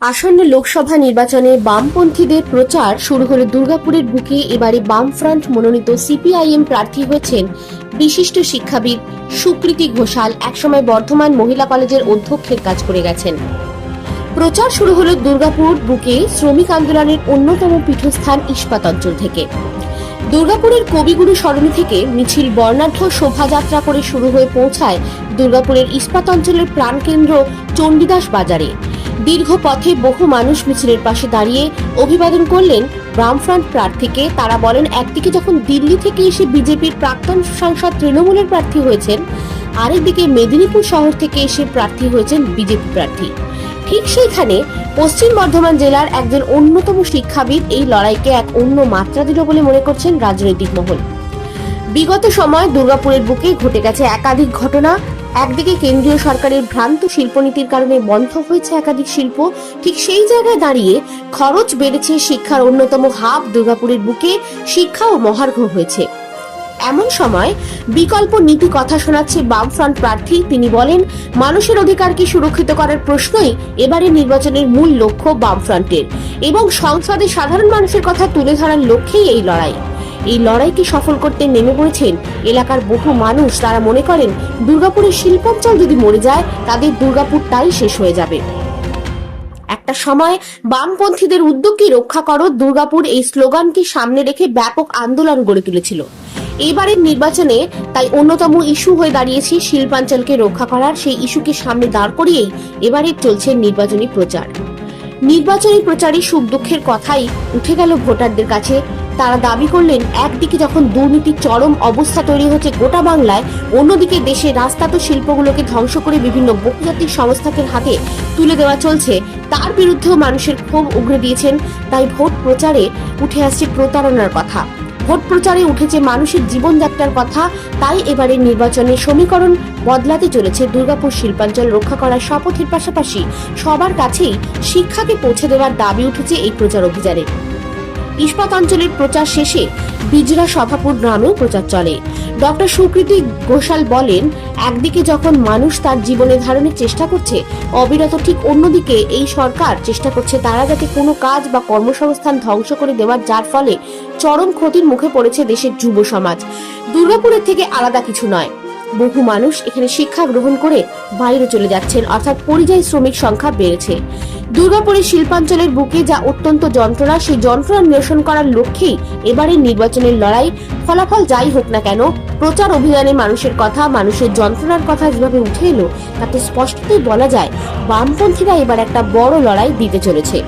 আসন্ন লোকসভা নির্বাচনে বামপন্থীদের প্রচার শুরু হলো দুর্গাপুরের বুকে এবারে বামফ্রন্ট মনোনীত সিপিআইএম প্রার্থী হয়েছেন বিশিষ্ট শিক্ষাবিদ সুকৃতি ঘোষাল। একসময় বর্ধমান মহিলা কলেজের অধ্যক্ষের কাজ করে গেছেন। প্রচার শুরু হলো দুর্গাপুর বুকে শ্রমিক আন্দোলনের অন্যতম পীঠস্থান ইস্পাত অঞ্চল থেকে। দুর্গাপুরের কবিগুরু সরণি থেকে মিছিল, বর্ণাঢ্য শোভাযাত্রা করে শুরু হয়ে পৌঁছায় দুর্গাপুরের ইস্পাত অঞ্চলের প্রাণকেন্দ্র চণ্ডীদাস বাজারে। দীর্ঘ পথে বহু মানুষ মিছিলের পাশে দাঁড়িয়ে অভিবাদন করলেন বামফ্রন্ট প্রার্থীকে। তারা বলেন, একদিকে যখন দিল্লি থেকে এসে বিজেপির প্রাক্তন সাংসদ তৃণমূলের প্রার্থী হয়েছেন, আরেকদিকে মেদিনীপুর শহর থেকে এসে প্রার্থী হয়েছেন বিজেপি প্রার্থী। ঠিক সেইখানে পশ্চিম বর্ধমান জেলার একজন অন্যতম শিক্ষাবিদ এই লড়াইকে এক অন্য মাত্রা দিল বলে মনে করছেন রাজনৈতিক মহল। বিগত সময় দুর্গাপুরের বুকে ঘটে গেছে একাধিক ঘটনা একদিকে কেন্দ্রীয় সরকারের ভ্রান্ত শিল্পনীতির কারণে বন্ধ হয়েছে একাধিক শিল্প, ঠিক সেই জায়গায় দাঁড়িয়ে খরচ বেড়েছে শিক্ষার অন্যতম হাব দুর্গাপুরের বুকে শিক্ষাও মহার্ঘ হয়েছে। এমন সময় বিকল্প নীতি কথা শোনাচ্ছে বামফ্রন্ট প্রার্থী। তিনি বলেন, মানুষের অধিকারকে সুরক্ষিত করার প্রশ্নই এবারে নির্বাচনের মূল লক্ষ্য বামফ্রন্টের। এবং সংসদে সাধারণ মানুষের কথা তুলে ধরার লক্ষ্যেই এই লড়াই। এই লড়াইকে সফল করতে নেমে পড়েছেন? এলাকার বহু মানুষ তারা মনে করেন, দুর্গাপুরের শিল্পাঞ্চল যদি মরে যায়, তাদের দুর্গাপুরটাই শেষ হয়ে যাবে। একটা সময় বামপন্থীদের উদ্যোগকে রক্ষা করো? দুর্গাপুর এই স্লোগানকে সামনে রেখে ব্যাপক আন্দোলন গড়ে তুলেছিল। এবারের নির্বাচনে তাই অন্যতম ইস্যু হয়ে দাঁড়িয়েছে শিল্পাঞ্চলকে রক্ষা করার। সেই ইস্যুকে সামনে দাঁড় করিয়েই এবারে চলছে নির্বাচনী প্রচার। নির্বাচনী প্রচারে সুখ দুঃখের কথাই উঠে গেল ভোটারদের কাছে। তারা দাবি করলেন, একদিকে যখন দুর্নীতির চরম অবস্থা তৈরি হচ্ছে গোটা বাংলায়, অন্যদিকে দেশের রাস্তাত শিল্পগুলোকে ধ্বংস করে বিভিন্ন বহুজাতিক সংস্থাকে হাতে তুলে দেওয়া চলছে। তার বিরুদ্ধেও মানুষের ক্ষোভ উগরে দিয়েছেন, তাই ভোট প্রচারে উঠে আসছে প্রতারণার কথা। ভোট প্রচারে উঠেছে মানুষের জীবনযাত্রার কথা, তাই এবারের নির্বাচনে সমীকরণ বদলাতে চলেছে দুর্গাপুর শিল্পাঞ্চল রক্ষা করার শপথের পাশাপাশি সবার কাছেই শিক্ষাকে পৌঁছে দেওয়ার দাবি উঠেছে এই প্রচার অভিযানে। ইস্পাত অঞ্চলের প্রচার শেষে বিজরা সভাপুর গ্রামেও প্রচার চলে। ডক্টর সুকৃতি ঘোষাল বলেন, একদিকে যখন মানুষ তার জীবনে ধারণের চেষ্টা করছে, অবিরত ঠিক অন্যদিকে এই সরকার চেষ্টা করছে তারা যাতে কোনো কাজ বা কর্মসংস্থান ধ্বংস করে দেওয়ার, যার ফলে চরম ক্ষতির মুখে পড়েছে দেশের যুব সমাজ। দুর্গাপুরের থেকে আলাদা কিছু নয়। বহু মানুষ এখানে শিক্ষা গ্রহণ করে বাইরে চলে যাচ্ছেন, অর্থাৎ পরিযায়ী শ্রমিক সংখ্যা বেড়েছে। দুর্গাপুরের শিল্পাঞ্চলের বুকে যা অত্যন্ত যন্ত্রণা, সেই যন্ত্রণা নিরসন করার লক্ষ্যেই এবারের নির্বাচনের লড়াই ফলাফল যাই হোক না কেন, প্রচার অভিযানে মানুষের কথা, মানুষের যন্ত্রণার কথা যেভাবে উঠে এলো, তাতে স্পষ্টতই বলা যায়, বামপন্থীরা এবার একটা বড় লড়াই দিতে চলেছে।